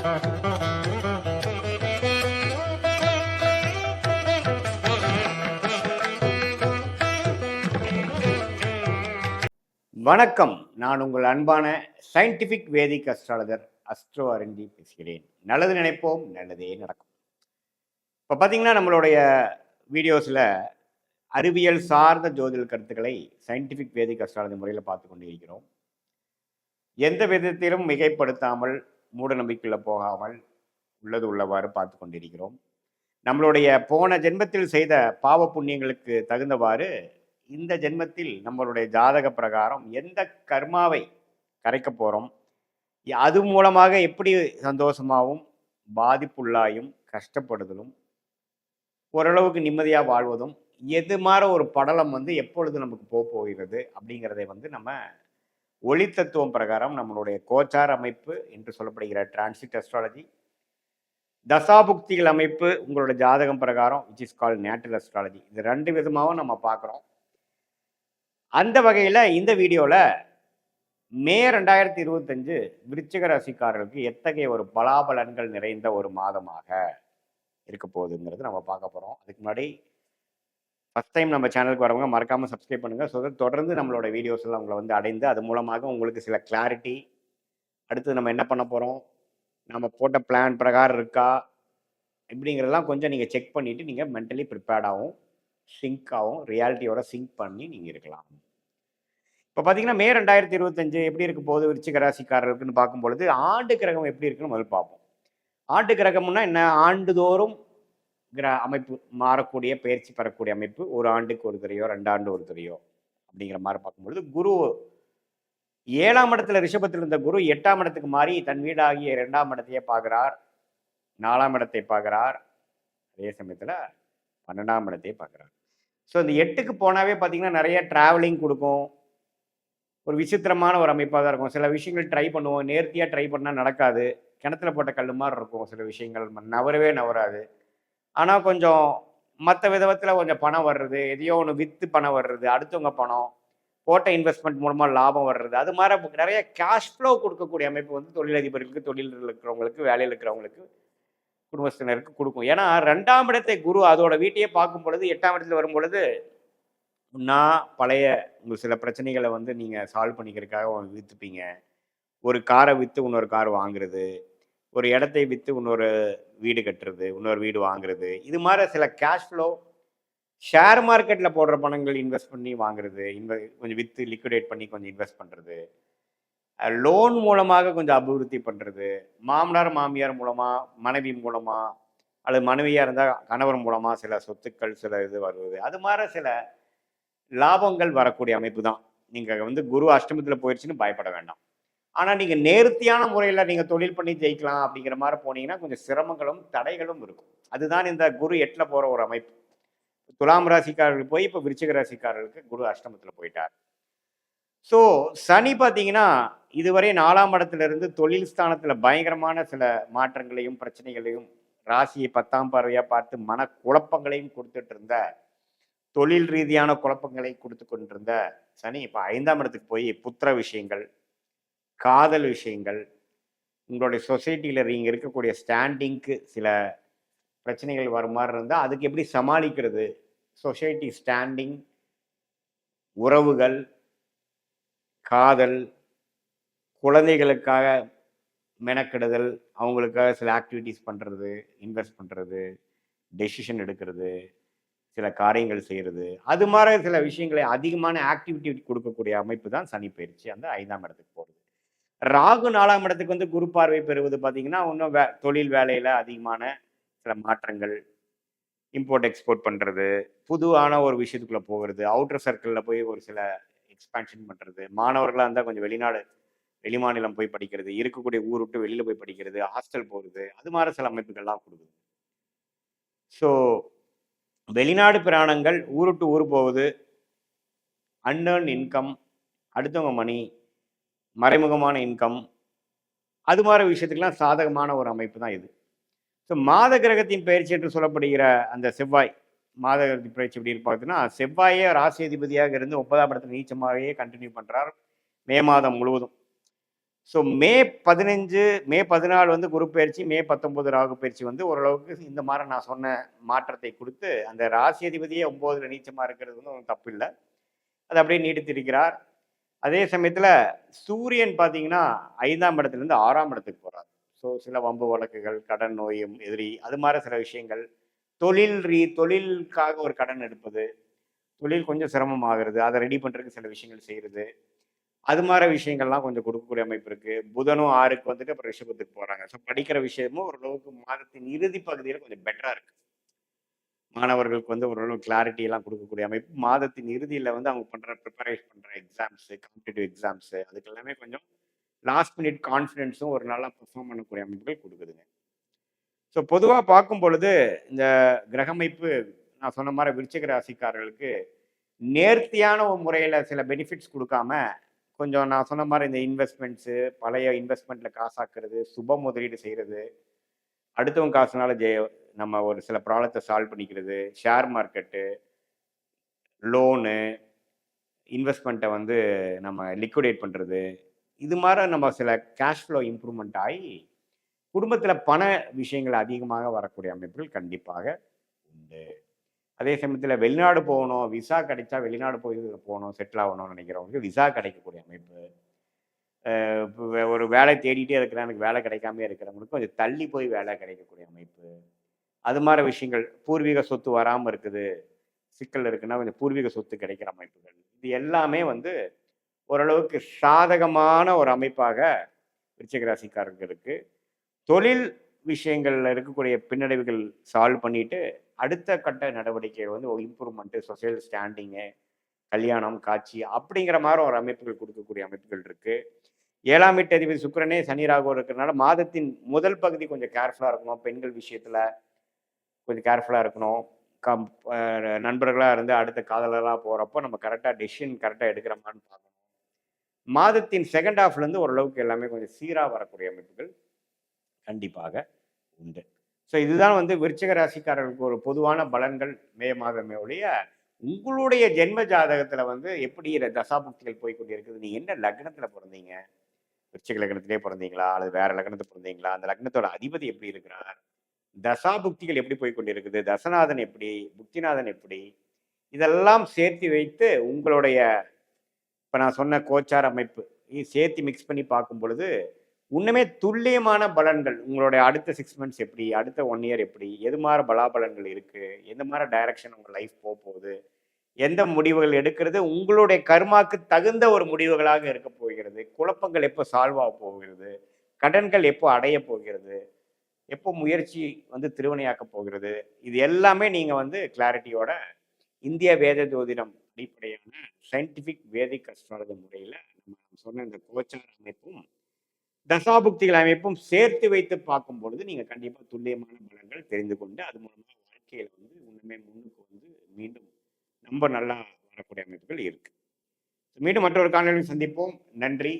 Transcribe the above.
வணக்கம். நான் உங்கள் அன்பான scientific Vedic astrologer astro Arandi பேசுகிறேன். நல்லது நினைப்போம் நல்லதே நடக்கும். இப்போ பார்த்தீங்கன்னா நம்மளுடைய வீடியோஸில் அறிவியல் சார்ந்த ஜோதிட கருத்துக்களை சயின்டிஃபிக் வேதிக் அஸ்ட்ராலஜி முறையில் பார்த்து கொண்டு இருக்கிறோம். எந்த விதத்திலும் மிகைப்படுத்தாமல் மூட நம்பிக்கையில் போகாமல் உள்ளது உள்ளவாறு பார்த்து கொண்டிருக்கிறோம். நம்மளுடைய போன ஜென்மத்தில் செய்த பாவ புண்ணியங்களுக்கு தகுந்தவாறு இந்த ஜென்மத்தில் நம்மளுடைய ஜாதக பிரகாரம் எந்த கர்மாவை கரைக்க போகிறோம் அது மூலமாக எப்படி சந்தோஷமாகவும் பாதிப்புள்ளாயும் கஷ்டப்படுதலும் ஓரளவுக்கு நிம்மதியாக வாழ்வதும் எது மாதிரி ஒரு படலம் வந்து எப்பொழுது நமக்கு போக போகிறது அப்படிங்கிறதை வந்து நம்ம ஒளி தத்துவம் பிரகாரம் நம்மளுடைய கோச்சார் அமைப்பு என்று சொல்லப்படுகிற டிரான்சிட் அஸ்ட்ராலஜி தசாபுக்திகள் அமைப்பு உங்களோட ஜாதகம் பிரகாரம் which is call natal astrology இது ரெண்டு விதமாகவும் நம்ம பார்க்குறோம். அந்த வகையில் இந்த வீடியோவில் மே ரெண்டாயிரத்தி இருபத்தஞ்சு விருச்சிக ராசிக்காரர்களுக்கு எத்தகைய ஒரு பலாபலன்கள் நிறைந்த ஒரு மாதமாக இருக்க போகுதுங்கிறது நம்ம பார்க்க போகிறோம் அதுக்கு முன்னாடி ஃபஸ்ட் டைம் நம்ம சேனலுக்கு வரவங்க மறக்காமல் சப்ஸ்கிரைப் பண்ணுங்கள் ஸோ தொடர்ந்து நம்மளோட வீடியோஸ் எல்லாம் உங்களை வந்து அடைந்து அது மூலமாக உங்களுக்கு சில கிளாரிட்டி அடுத்து நம்ம என்ன பண்ண போகிறோம் நம்ம போட்ட பிளான் பிரகாரம் இருக்கா? இப்படிங்கிறதெல்லாம் கொஞ்சம் நீங்கள் செக் பண்ணிவிட்டு நீங்கள் மென்டலி ப்ரிப்பேர்டாகவும் சிங்க் ஆகும் ரியாலிட்டியோட சிங்க் பண்ணி நீங்கள் இருக்கலாம். இப்போ பார்த்தீங்கன்னா மே ரெண்டாயிரத்தி இருபத்தஞ்சு எப்படி இருக்க போது விருச்சிக ராசிக்காரர்களுக்குன்னு பார்க்கும் பொழுது ஆண்டு கிரகம் எப்படி இருக்குன்னு முதல் பார்ப்போம். ஆண்டு கிரகம்னா என்ன? ஆண்டுதோறும் கிர அமைப்பு மாறக்கூடிய பயிற்சி பெறக்கூடிய அமைப்பு ஒரு ஆண்டுக்கு ஒரு துறையோ ரெண்டாண்டு ஒரு துறையோ அப்படிங்கிற மாதிரி பார்க்கும்பொழுது குரு ஏழாம் இடத்துல ரிஷபத்தில் இருந்த குரு எட்டாம் இடத்துக்கு மாறி தன் வீடாகிய ரெண்டாம் இடத்தையே பார்க்குறார் நாலாம் இடத்தை பார்க்குறார் அதே சமயத்தில் பன்னெண்டாம் இடத்தையே பார்க்குறார். ஸோ இந்த எட்டுக்கு போனாவே பார்த்தீங்கன்னா நிறைய ட்ராவலிங் கொடுக்கும். ஒரு விசித்திரமான ஒரு அமைப்பாக தான் இருக்கும். சில விஷயங்கள் ட்ரை பண்ணுவோம். நேர்த்தியாக ட்ரை பண்ணால் நடக்காது. கிணத்துல போட்ட கல் மாதிரி இருக்கும். சில விஷயங்கள் நவரவே நவராது. ஆனால் கொஞ்சம் மற்ற விதத்தில் கொஞ்சம் பணம் வர்றது எதையோ ஒன்று விற்று பணம் வர்றது அடுத்தவங்க பணம் போட்ட இன்வெஸ்ட்மெண்ட் மூலமாக லாபம் வர்றது அது மாதிரி நிறைய கேஷ் ஃப்ளோ கொடுக்கக்கூடிய அமைப்பு வந்து தொழிலதிபர்களுக்கு தொழிலில் இருக்கிறவங்களுக்கு வேலையில் இருக்கிறவங்களுக்கு குடும்பத்தினருக்கு கொடுக்கும். ஏன்னா ரெண்டாம் இடத்தை குரு அதோட வீட்டையே பார்க்கும் பொழுது எட்டாம் இடத்துல வரும் பொழுது நான் பழைய உங்கள் சில பிரச்சனைகளை வந்து நீங்கள் சால்வ் பண்ணிக்கிறதுக்காக விற்றுப்பீங்க ஒரு காரை விற்று இன்னொரு கார் வாங்குறது ஒரு இடத்தை விற்று இன்னொரு வீடு கட்டுறது இன்னொரு வீடு வாங்குறது. இது மாதிரி சில கேஷ் ஃப்ளோ ஷேர் மார்க்கெட்டில் போடுற பணங்கள் இன்வெஸ்ட் பண்ணி வாங்குறது இன்வெ கொஞ்சம் விற்று லிக்விடேட் பண்ணி கொஞ்சம் இன்வெஸ்ட் பண்ணுறது லோன் மூலமாக கொஞ்சம் அபிவிருத்தி பண்ணுறது மாமனார் மாமியார் மூலமாக மனைவி மூலமாக அல்லது மனைவியாக இருந்தால் கணவர் மூலமாக சில சொத்துக்கள் சில இது வருவது அது மாதிரி சில லாபங்கள் வரக்கூடிய அமைப்பு தான். நீங்கள் வந்து குரு அஷ்டமத்தில் போயிடுச்சுன்னு பயப்பட வேண்டாம். ஆனால் நீங்கள் நேர்த்தியான முறையில் நீங்கள் தொழில் பண்ணி ஜெயிக்கலாம் அப்படிங்கிற மாதிரி போனீங்கன்னா கொஞ்சம் சிரமங்களும் தடைகளும் இருக்கும். அதுதான் இந்த குரு எட்டில் போகிற ஒரு அமைப்பு. துலாம் ராசிக்காரர்கள் போய் இப்போ விருச்சிக ராசிக்காரர்களுக்கு குரு அஷ்டமத்தில் போயிட்டார். ஸோ சனி பார்த்தீங்கன்னா இதுவரை நாலாம் இடத்துலேருந்து தொழில் ஸ்தானத்தில் பயங்கரமான சில மாற்றங்களையும் பிரச்சனைகளையும் ராசியை பத்தாம் பார்வையாக பார்த்து மன குழப்பங்களையும் கொடுத்துட்டு இருந்த தொழில் ரீதியான குழப்பங்களை கொடுத்து கொண்டிருந்த சனி இப்போ ஐந்தாம் இடத்துக்கு போய் புத்திர விஷயங்கள் காதல் விஷயங்கள் உங்களுடைய சொசைட்டியில் நீங்கள் இருக்கக்கூடிய ஸ்டாண்டிங்க்கு சில பிரச்சனைகள் வர மாதிரி இருந்தால் அதுக்கு எப்படி சமாளிக்கிறது? சொசைட்டி ஸ்டாண்டிங் உறவுகள் காதல் குழந்தைகளுக்காக மெனக்கெடுதல் அவங்களுக்காக சில ஆக்டிவிட்டீஸ் பண்ணுறது இன்வெஸ்ட் பண்ணுறது டெசிஷன் எடுக்கிறது சில காரியங்கள் செய்கிறது அது மாதிரி சில விஷயங்களை அதிகமான ஆக்டிவிட்டி கொடுக்கக்கூடிய அமைப்பு தான் சனி பயிற்சி. அந்த ஐந்தாம் இடத்துக்கு போகிறது ராகு நாலாம் இடத்துக்கு வந்து குரு பார்வை பெறுவது பார்த்தீங்கன்னா இன்னும் வே தொழில் வேலையில் அதிகமான சில மாற்றங்கள் இம்போர்ட் எக்ஸ்போர்ட் பண்ணுறது புதுவான ஒரு விஷயத்துக்குள்ளே போகிறது அவுட்டர் சர்க்கிளில் போய் ஒரு சில எக்ஸ்பேன்ஷன் பண்ணுறது மாணவர்களாக இருந்தால் கொஞ்சம் வெளிநாடு வெளிமாநிலம் போய் படிக்கிறது இருக்கக்கூடிய ஊர் விட்டு வெளியில் போய் படிக்கிறது ஹாஸ்டல் போகிறது அது மாதிரி சில அமைப்புகள்லாம் கொடுக்குது. ஸோ வெளிநாடு பிராணங்கள் ஊருட்டு ஊர் போகுது அன்னர்ன் இன்கம் அடுத்தவங்க மணி மறைமுகமான இன்கம் அது மாதிரி விஷயத்துக்கெல்லாம் சாதகமான ஒரு அமைப்பு தான் இது. ஸோ மாத கிரகத்தின் பயிற்சி என்று சொல்லப்படுகிற அந்த செவ்வாய் மாத கிரகத்தின் பயிற்சி எப்படி பார்த்தீங்கன்னா செவ்வாயே ராசி அதிபதியாக இருந்து ஒன்பதாம் இடத்துல நீச்சமாகவே கண்டினியூ பண்ணுறார் மே மாதம் முழுவதும். ஸோ மே பதினஞ்சு மே பதினாலு வந்து குரு பயிற்சி மே பத்தொம்போது ராகு பயிற்சி வந்து ஓரளவுக்கு இந்த மாதிரி நான் சொன்ன மாற்றத்தை கொடுத்து அந்த ராசி அதிபதியே ஒம்போதில் நீச்சமாக இருக்கிறது வந்து ஒன்றும் தப்பு இல்லை. அது அப்படியே நீடித்திருக்கிறார். அதே சமயத்தில் சூரியன் பார்த்தீங்கன்னா ஐந்தாம் இடத்துலேருந்து ஆறாம் இடத்துக்கு போகிறார் ஸோ சில வம்பு வழக்குகள் கடன் நோயும் எதிரி அது மாதிரி சில விஷயங்கள். தொழில் ரீ தொழிலுக்காக ஒரு கடன் எடுப்பது தொழில் கொஞ்சம் சிரமமாகிறது அதை ரெடி பண்ணுறதுக்கு சில விஷயங்கள் செய்கிறது அது மாதிரி விஷயங்கள்லாம் கொஞ்சம் கொடுக்கக்கூடிய அமைப்பு இருக்குது புதனும் ஆறுக்கு வந்துட்டு அப்புறம் ரிஷபத்துக்கு போகிறாங்க ஸோ படிக்கிற விஷயமும் ஓரளவுக்கு மாதத்தின் இறுதி பகுதியில் கொஞ்சம் பெட்டராக இருக்குது மாணவர்களுக்கு வந்து ஓரளவு கிளாரிட்டி எல்லாம் கொடுக்கக்கூடிய அமைப்பு. மாதத்தின் இறுதியில் வந்து அவங்க பண்ணுற ப்ரிப்பரேஷன் பண்ணுற எக்ஸாம்ஸ் காம்படிட்டிவ் எக்ஸாம்ஸ் அதுக்கு எல்லாமே கொஞ்சம் லாஸ்ட் மினிட் கான்ஃபிடென்ஸும் ஒரு நல்லா பெர்ஃபார்ம் பண்ணக்கூடிய அமைப்புகள் கொடுக்குதுங்க. ஸோ பொதுவாக பார்க்கும் பொழுது இந்த கிரகமைப்பு நான் சொன்ன மாதிரி விருச்சிக ராசிக்காரர்களுக்கு நேர்த்தியான ஒரு முறையில் சில பெனிஃபிட்ஸ் கொடுக்காம கொஞ்சம் நான் சொன்ன மாதிரி இந்த இன்வெஸ்ட்மெண்ட்ஸு பழைய இன்வெஸ்ட்மெண்ட்டில் காசாக்குறது சுப முதலீடு செய்கிறது அடுத்தவங்க காசுனால ஜெய நம்ம ஒரு சில ப்ராப்ளத்தை சால்வ் பண்ணிக்கிறது ஷேர் மார்க்கெட்டு லோனு இன்வெஸ்ட்மெண்ட்டை வந்து நம்ம லிக்விடேட் பண்ணுறது இது மாதிரி நம்ம சில கேஷ் ஃப்ளோ இம்ப்ரூவ்மெண்ட் ஆகி குடும்பத்தில் பண விஷயங்கள் அதிகமாக வரக்கூடிய அமைப்புகள் கண்டிப்பாக உண்டு. அதே சமயத்தில் வெளிநாடு போகணும் விசா கிடைச்சா வெளிநாடு போய் போகணும் செட்டில் ஆகணும்னு நினைக்கிறவங்களுக்கு விசா கிடைக்கக்கூடிய அமைப்பு. வே- ஒரு வேலை தேடிட்டே இருக்கிற எனக்கு வேலை கிடைக்காம இருக்கிறவங்களுக்கு கொஞ்சம் தள்ளி போய் வேலை கிடைக்கக்கூடிய அமைப்பு. அது மாதிரி விஷயங்கள். பூர்வீக சொத்து வராமல் இருக்குது. சிக்கல் இருக்குன்னா கொஞ்சம் பூர்வீக சொத்து கிடைக்கிற அமைப்புகள். இது எல்லாமே வந்து ஓரளவுக்கு சாதகமான ஒரு அமைப்பாக விருச்சிக ராசிக்காரர்களுக்கு தொழில் விஷயங்களில் இருக்கக்கூடிய பின்னடைவுகள் சால்வ் பண்ணிட்டு அடுத்த கட்ட நடவடிக்கை வந்து இம்ப்ரூவ்மெண்ட்டு சொசைல் ஸ்டாண்டிங்கு கல்யாணம் காட்சி அப்படிங்கிற மாதிரி ஒரு அமைப்புகள் கொடுக்கக்கூடிய அமைப்புகள் இருக்குது ஏழாம் எட்டு அதிபதி சுக்கரனே சனி ராகு இருக்கிறனால மாதத்தின் முதல் பகுதி கொஞ்சம் கேர்ஃபுல்லாக இருக்கணும். பெண்கள் விஷயத்தில் கொஞ்சம் கேர்ஃபுல்லாக இருக்கணும். கம் நண்பர்களாக இருந்து அடுத்த காதலராக போகிறப்போ நம்ம கரெக்டாக டெசிஷன் கரெக்டாக எடுக்கிறோமான்னு பார்க்கணும். மாதத்தின் செகண்ட் ஹாஃப்லேருந்து ஓரளவுக்கு எல்லாமே கொஞ்சம் சீராக வரக்கூடிய அமைப்புகள் கண்டிப்பாக உண்டு. ஸோ இதுதான் வந்து விருச்சிக ராசிக்காரர்களுக்கு ஒரு பொதுவான பலன்கள் மே மாதமே ஒழிய உங்களுடைய ஜென்ம ஜாதகத்தில் வந்து எப்படி தசாபக்திகள் தசாபுக்திகள் போய் கொண்டிருக்குது? என்ன லக்னத்தில் பிறந்தீங்க? விருச்சிக லக்னத்திலே பிறந்தீங்களா? அல்லது வேற லக்னத்தில் பிறந்தீங்களா? அந்த லக்னத்தோட அதிபதி எப்படி இருக்கிறார்? தசாபுக்திகள் எப்படி போய் கொண்டிருக்குது? தசநாதன் எப்படி? புக்திநாதன் எப்படி? இதெல்லாம் சேர்த்து வைத்து உங்களுடைய இப்போ நான் சொன்ன கோச்சார் அமைப்பு சேர்த்து மிக்ஸ் பண்ணி பார்க்கும் பொழுது இன்னுமே துல்லியமான பலன்கள் உங்களுடைய அடுத்த சிக்ஸ் மந்த்ஸ் எப்படி? அடுத்த ஒன் இயர் எப்படி? எது மாதிரி பலாபலன்கள் இருக்குது எந்த மாதிரி டைரக்ஷன் உங்கள் லைஃப் போக போகுது? எந்த முடிவுகள் எடுக்கிறது? உங்களுடைய கர்மாக்கு தகுந்த ஒரு முடிவுகளாக இருக்க போகிறது. குழப்பங்கள் எப்போ சால்வ் ஆக போகிறது? கடன்கள் எப்போ அடைய போகிறது? எப்போ முயற்சி வந்து திருவினையாக்க போகிறது? இது எல்லாமே நீங்கள் வந்து கிளாரிட்டியோட இந்திய வேத ஜோதிடம் அடிப்படையான சயின்டிஃபிக் வேதிக் அஸ்ட்ராலஜி முறையில் நம்ம சொன்ன இந்த கோச்சார அமைப்பும் தசாபுக்திகள் அமைப்பும் சேர்த்து வைத்து பார்க்கும் பொழுது நீங்கள் கண்டிப்பாக துல்லியமான பலங்கள் தெரிந்து கொண்டு அது மூலமாக வாழ்க்கையில் வந்து இன்னுமே முன்னுக்கு வந்து மீண்டும் ரொம்ப நல்லா வரக்கூடிய அமைப்புகள் இருக்குது மீண்டும் மற்றொரு காணொலியில் சந்திப்போம். நன்றி.